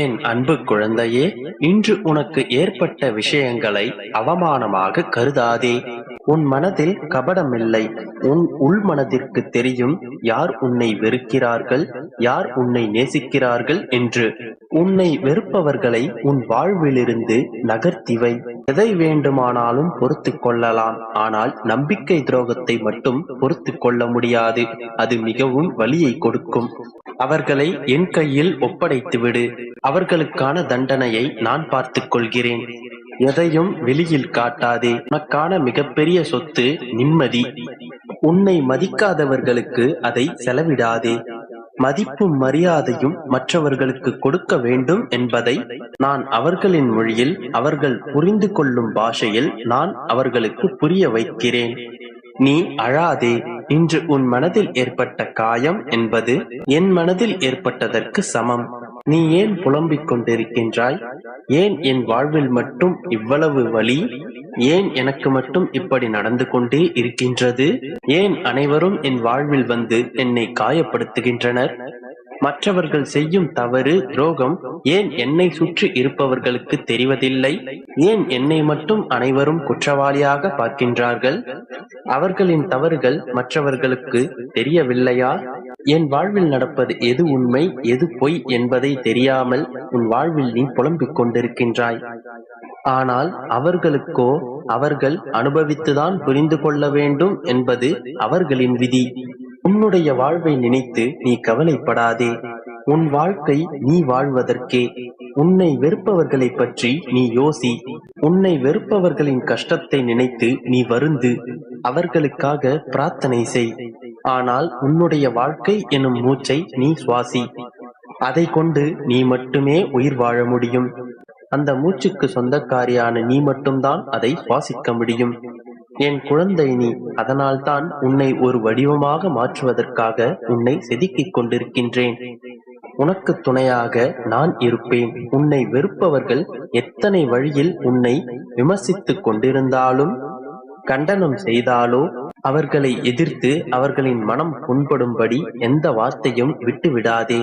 என் அன்பு குழந்தையே இன்று உனக்கு ஏற்பட்ட விஷயங்களை அவமானமாக கருதாதே. உன் மனதில் கபடமில்லை. உன் உள்மனதிற்கு தெரியும் யார் உன்னை வெறுக்கிறார்கள் யார் உன்னை நேசிக்கிறார்கள் என்று. உன்னை வெறுப்பவர்களை உன் வாழ்விலிருந்து நகர்த்திவை. எதை வேண்டுமானாலும் பொறுத்து கொள்ளலாம். ஆனால் நம்பிக்கை துரோகத்தை மட்டும் பொறுத்து கொள்ள முடியாது. அது மிகவும் வலியை கொடுக்கும். அவர்களை என் கையில் ஒப்படைத்து விடு. அவர்களுக்கான தண்டனையை நான் பார்த்துக் கொள்கிறேன். எதையும் வெளியில் காட்டாதே. உனக்கான மிகப்பெரிய சொத்து நிம்மதி. உன்னை மதிக்காதவர்களுக்கு அதை செலவிடாதே. மதிப்பும் மரியாதையும் மற்றவர்களுக்கு கொடுக்க வேண்டும் என்பதை நான் அவர்களின் மொழியில் அவர்கள் புரிந்து கொள்ளும் பாஷையில் நான் அவர்களுக்கு புரிய வைக்கிறேன். நீ அழாதே. இன்று உன் மனதில் ஏற்பட்ட காயம் என்பது என் மனதில் ஏற்பட்டதற்கு சமம். நீ ஏன் புலம்பிக் கொண்டிருக்கின்றாய்? ஏன் என் வாழ்வில் மட்டும் இவ்வளவு வலி? ஏன் எனக்கு மட்டும் இப்படி நடந்து கொண்டே இருக்கின்றது? ஏன் அனைவரும் என் வாழ்வில் வந்து என்னை காயப்படுத்துகின்றனர்? மற்றவர்கள் செய்யும் தவறு துரோகம் ஏன் என்னை சுற்றி இருப்பவர்களுக்கு தெரிவதில்லை? ஏன் என்னை மட்டும் அனைவரும் குற்றவாளியாக பார்க்கின்றார்கள்? அவர்களின் தவறுகள் மற்றவர்களுக்கு தெரியவில்லையா? என் வாழ்வில் நடப்பது எது உண்மை எது பொய் என்பதை தெரியாமல் உன் வாழ்வில் நீ புலம்பிக் கொண்டிருக்கின்றாய். ஆனால் அவர்களுக்கோ அவர்கள் அனுபவித்துதான் புரிந்து கொள்ள வேண்டும் என்பது அவர்களின் விதி. உன்னுடைய வாழ்வை நினைத்து நீ கவலைப்படாதே. உன் வாழ்க்கை நீ வாழ்வதற்கே. உன்னை வெறுப்பவர்களை பற்றி நீ யோசி. உன்னை வெறுப்பவர்களின் கஷ்டத்தை நினைத்து நீ வருந்து அவர்களுக்காக பிரார்த்தனை செய். ஆனால் உன்னுடைய வாழ்க்கை எனும் மூச்சை நீ சுவாசி. அதை கொண்டு நீ மட்டுமே உயிர் வாழ முடியும். அந்த மூச்சுக்கு சொந்தக்காரியான நீ மட்டும்தான் அதை சுவாசிக்க முடியும். என் குழந்தை நீ அதனால்தான் உன்னை ஒரு வடிவமாக மாற்றுவதற்காக உன்னை செதுக்கிக் கொண்டிருக்கின்றேன். உனக்கு துணையாக நான் இருப்பேன். உன்னை வெறுப்பவர்கள் எத்தனை வழியில் உன்னை விமர்சித்துக் கொண்டிருந்தாலும் கண்டனம் செய்தாலோ அவர்களை எதிர்த்து அவர்களின் மனம் புண்படும்படி எந்த வார்த்தையும் விட்டு விடாதே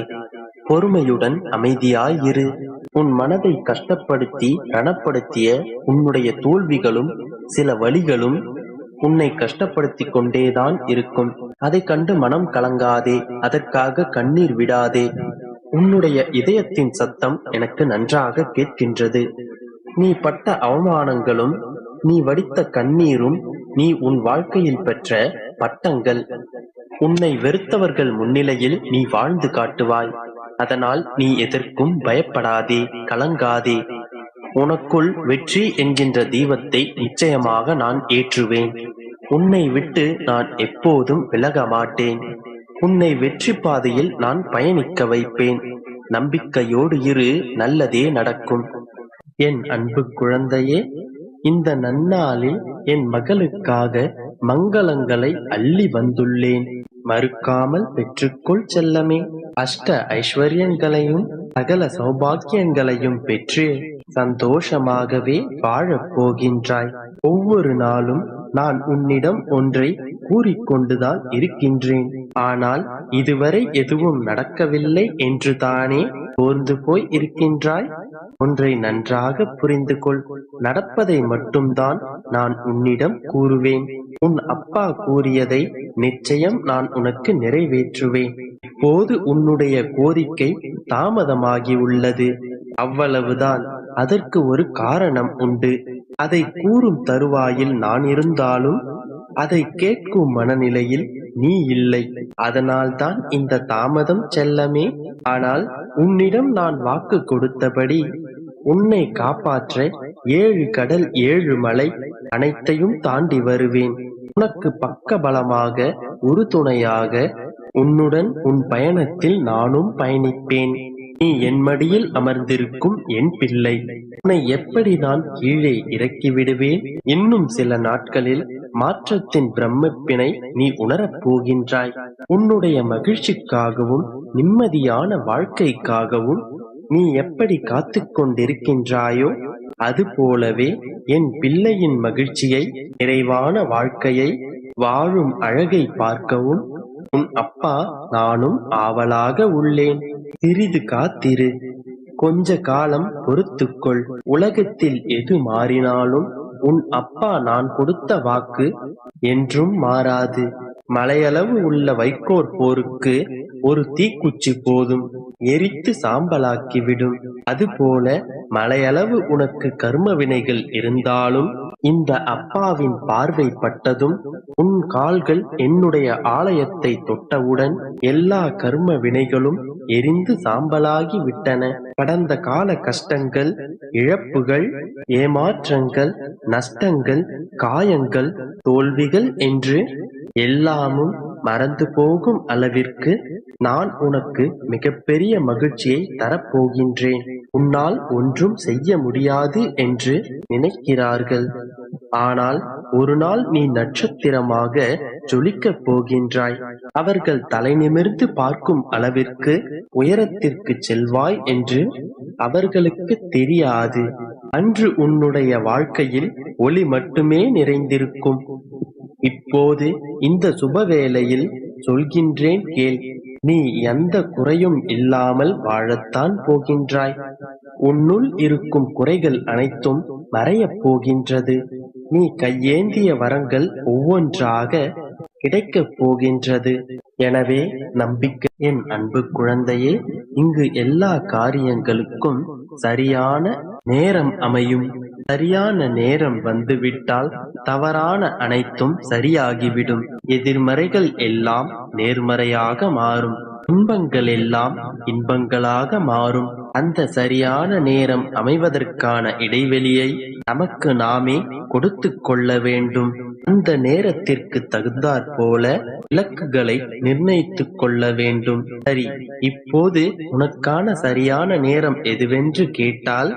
பொறுமையுடன் அமைதியாயிரு. உன் மனதை கஷ்டப்படுத்தி ரணப்படுத்திய உன்னுடைய தோல்விகளும் சில வழிகளும் உன்னை கஷ்டப்படுத்திக் கொண்டேதான் இருக்கும். அதை கண்டு மனம் கலங்காதே அதற்காக கண்ணீர் விடாதே. உன்னுடைய இதயத்தின் சத்தம் எனக்கு நன்றாக கேட்கின்றது. நீ பட்ட அவமானங்களும் நீ வடித்த கண்ணீரும் நீ உன் வாழ்க்கையில் பெற்ற பட்டங்கள். உன்னை வெறுத்தவர்கள் முன்னிலையில் நீ வாழ்ந்து காட்டுவாய். அதனால் நீ எதற்கும் பயப்படாதே கலங்காதே. உனக்குள் வெற்றி என்கின்ற தீபத்தை நிச்சயமாக நான் ஏற்றுவேன். உன்னை விட்டு நான் எப்போதும் விலக மாட்டேன். உன்னை வெற்றி பாதையில் நான் பயணிக்க வைப்பேன். நம்பிக்கையோடு இரு நல்லதே நடக்கும். என் அன்பு குழந்தையே இந்த நன்னாளில் என் மகளுக்காக மங்களங்களை அள்ளி வந்துள்ளேன். மறுக்காமல் பெற்றுக்கொள் செல்லமே. அஷ்ட ஐஸ்வர்யங்களையும் சகல சௌபாக்கியங்களையும் பெற்று. சந்தோஷமாகவே வாழப் போகின்றாய் ஒவ்வொரு நாளும் நான் உன்னிடம் ஒன்றை கூறிக்கொண்டுதான் இருக்கின்றேன். ஆனால் இதுவரை எதுவும் நடக்கவில்லை என்று தானே சோர்ந்து போய் இருக்கின்றாய்? ஒன்றை நன்றாக புரிந்து கொள் நடப்பதை மட்டும்தான் நான் உன்னிடம் கூறுவேன். உன் அப்பா கூறியதை நிச்சயம் நான் உனக்கு நிறைவேற்றுவேன். இப்போது உன்னுடைய கோரிக்கை தாமதமாகி உள்ளது அவ்வளவுதான். அதற்கு ஒரு காரணம் உண்டு. அதை கூறும் தருவாயில் நான் இருந்தாலும் அதை கேட்கும் மனநிலையில் நீ இல்லை. அதனால்தான் இந்த தாமதம் செல்லமே. ஆனால் உன்னிடம் நான் வாக்கு கொடுத்தபடி உன்னை காப்பாற்ற ஏழு கடல் ஏழு மலை அனைத்தையும் தாண்டி வருவேன். உனக்கு பக்க பலமாக உறுதுணையாக உன்னுடன் உன் பயணத்தில் நானும் பயணிப்பேன். நீ என் மடியில் அமர்ந்திருக்கும் என் பிள்ளை. உன்னை எப்படி நான் கீழே இறக்கி விடுவேன்? இன்னும் சில நாட்களில் மாற்றத்தின் பிரமிப்பினை நீ உணரப் போகின்றாய். உன்னுடைய மகிழ்ச்சிக்காகவும் நிம்மதியான வாழ்க்கைக்காகவும் நீ எப்படி காத்து கொண்டிருக்கின்றாயோ அது போலவே என் பிள்ளையின் மகிழ்ச்சியை நிறைவான வாழ்க்கையை வாழும் அழகை பார்க்கவும் உன் அப்பா நானும் ஆவலாக உள்ளேன். சிறிது காத்திரு. கொஞ்ச காலம் பொறுத்துக்கொள். உலகத்தில் எது மாறினாலும் உன் அப்பா நான் கொடுத்த வாக்கு என்றும் மாறாது. மலையளவு உள்ள வைக்கோற் போருக்கு ஒரு தீக்குச்சி போதும். எரித்து சாம்பலாக்கிவிடும் அதுபோல மலையளவு உனக்கு கர்ம வினைகள் இருந்தாலும் இந்த அப்பாவின் பார்வை பட்டதும் உன் கால்கள் என்னுடைய ஆலயத்தை தொட்டவுடன் எல்லா கர்ம வினைகளும் எரிந்து சாம்பலாகி விட்டன. கடந்த கால கஷ்டங்கள் இழப்புகள் ஏமாற்றங்கள் நஷ்டங்கள் காயங்கள் தோல்விகள் என்று எல்லாமும் மறந்து போகும் அளவிற்கு நான் உனக்கு மிகப்பெரிய மகிழ்ச்சியை தரப்போகின்றேன். உன்னால் ஒன்றும் செய்ய முடியாது என்று நினைக்கிறார்கள். ஆனால் ஒரு நாள் நீ நட்சத்திரமாக ஜொலிக்கப் போகின்றாய். அவர்கள் தலை நிமிர்ந்து பார்க்கும் அளவிற்கு உயரத்திற்கு செல்வாய் என்று அவர்களுக்கு தெரியாது. அன்று உன்னுடைய வாழ்க்கையில் ஒளி மட்டுமே நிறைந்திருக்கும். இப்போது இந்த சுபவேளையில் சொல்கின்றேன் கேள். நீ எந்த குறையும் இல்லாமல் வாழத்தான் போகின்றாய். உன்னுள் இருக்கும் குறைகள் அனைத்தும் மறையப் போகின்றது. நீ கையேந்திய வரங்கள் ஒவ்வொன்றாக கிடைக்கப் போகின்றது. எனவே நம்பிக்கை என் அன்பு குழந்தையே இங்கு எல்லா காரியங்களுக்கும் சரியான நேரம் அமையும். சரியான நேரம் வந்துவிட்டால் தவறான அனைத்தும் சரியாகிவிடும். எதிர்மறைகள் எல்லாம் நேர்மறையாக மாறும். துன்பங்கள் எல்லாம் இன்பங்களாக மாறும். அந்த சரியான நேரம் அமைவதற்கான இடைவெளியை நமக்கு நாமே கொடுத்து கொள்ள வேண்டும். அந்த நேரத்திற்கு தகுந்தாற் போல இலக்குகளை நிர்ணயித்துக் கொள்ள வேண்டும். சரி இப்போது உனக்கான சரியான நேரம் எதுவென்று கேட்டால்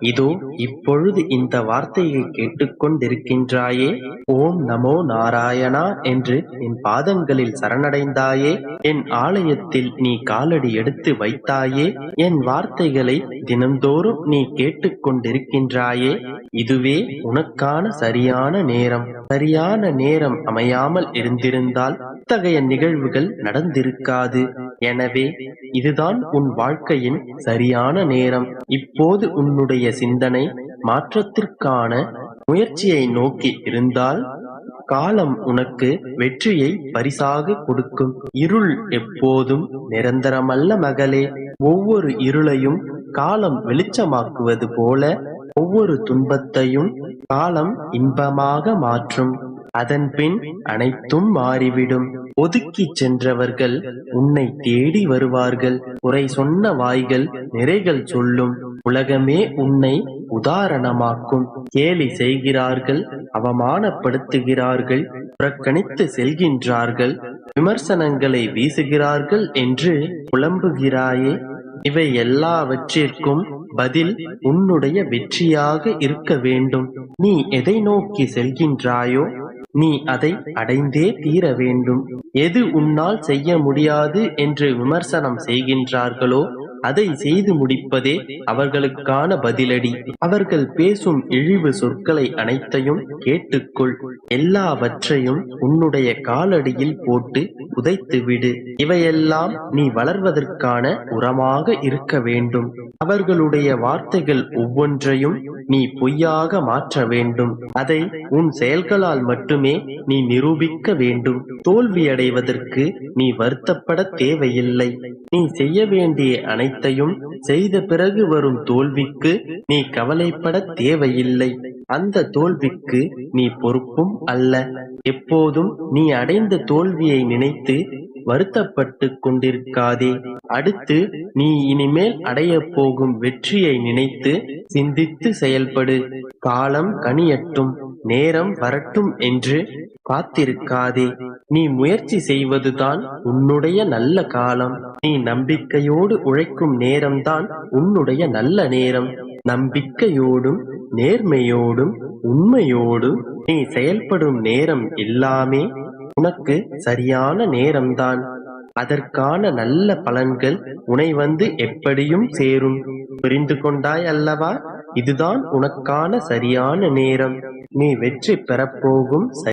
இதோ இப்பொழுது இந்த வார்த்தையை கேட்டுக்கொண்டிருக்கின்றாயே. ஓம் நமோ நாராயணா என்று என் பாதங்களில் சரணடைந்தாயே. என் ஆலயத்தில் நீ காலடி எடுத்து வைத்தாயே. என் வார்த்தைகளை தினந்தோறும் நீ கேட்டுக்கொண்டிருக்கின்றாயே. இதுவே உனக்கான சரியான நேரம். சரியான நேரம் அமையாமல் இருந்திருந்தால் இத்தகைய நிகழ்வுகள் நடந்திருக்காது. எனவே இதுதான் உன் வாழ்க்கையின் சரியான நேரம். இப்போது உன்னுடைய சிந்தனை மாற்றத்திற்கான முயற்சியை நோக்கி இருந்தால் காலம் உனக்கு வெற்றியை பரிசாக கொடுக்கும். இருள் எப்போதும் நிரந்தரமல்ல மகளே. ஒவ்வொரு இருளையும் காலம் வெளிச்சமாக்குவது போல ஒவ்வொரு துன்பத்தையும் காலம் இன்பமாக மாற்றும். அதன்பின் அனைத்தும் மாறிவிடும். ஒதுக்கி சென்றவர்கள் உன்னை தேடி வருவார்கள். குறை சொன்ன வாய்கள் நிறைகள் சொல்லும். உலகமே உன்னை உதாரணமாக்கும். கேலி செய்கிறார்கள் அவமானப்படுத்துகிறார்கள் புறக்கணித்து செல்கின்றார்கள். விமர்சனங்களை வீசுகிறார்கள் என்று புலம்புகிறாயே இவை எல்லாவற்றிற்கும் பதில் உன்னுடைய வெற்றியாக இருக்க வேண்டும். நீ எதை நோக்கி செல்கின்றாயோ நீ அதை அடைந்தே தீர வேண்டும். எது உன்னால் செய்ய முடியாது என்று விமர்சனம் செய்கின்றார்களோ அதை செய்து முடிப்பதே அவர்களுக்கான பதிலடி. அவர்கள் பேசும் இழிவு சொற்களை அனைத்தையும் கேட்டுக்கொள். எல்லாவற்றையும் உன்னுடைய காலடியில் போட்டு புதைத்து விடு இவையெல்லாம் நீ வளர்வதற்கான உரமாக இருக்க வேண்டும். அவர்களுடைய வார்த்தைகள் ஒவ்வொன்றையும் நீ பொய்யாக மாற்ற வேண்டும். அதை உன் செயல்களால் மட்டுமே நீ நிரூபிக்க வேண்டும். தோல்வியடைவதற்கு நீ வருத்தப்பட தேவையில்லை. நீ செய்ய வேண்டிய அனைத்தையும் செய்த பிறகு வரும் தோல்விக்கு நீ கவலைப்பட தேவையில்லை. அந்த தோல்விக்கு நீ பொறுப்பும் அல்ல. எப்போதும் நீ அடைந்த தோல்வியை நினைத்து நினைத்து வருத்தப்பட்டு கொண்டிருக்காதே. அடுத்து நீ இனிமேல் அடைய போகும் வெற்றியை நினைத்து சிந்தித்து செயல்படு. காலம் கனியட்டும் நேரம் வரட்டும் என்று காத்திருக்காதே. நீ முயற்சி செய்வதுதான் உன்னுடைய நல்ல காலம். நீ நம்பிக்கையோடு உழைக்கும் நேரம்தான் உன்னுடைய நல்ல நேரம். நம்பிக்கையோடும் நேர்மையோடும் உண்மையோடும் நீ செயல்படும் நேரம் எல்லாமே உனக்கு சரியான நேரம்தான். அதற்கான நல்ல பலன்கள் உனை வந்து எப்படியும் சேரும். புரிந்து கொண்டாய் அல்லவா? இதுதான் உனக்கான சரியான நேரம். நீ வெற்றி பெறப்போகும்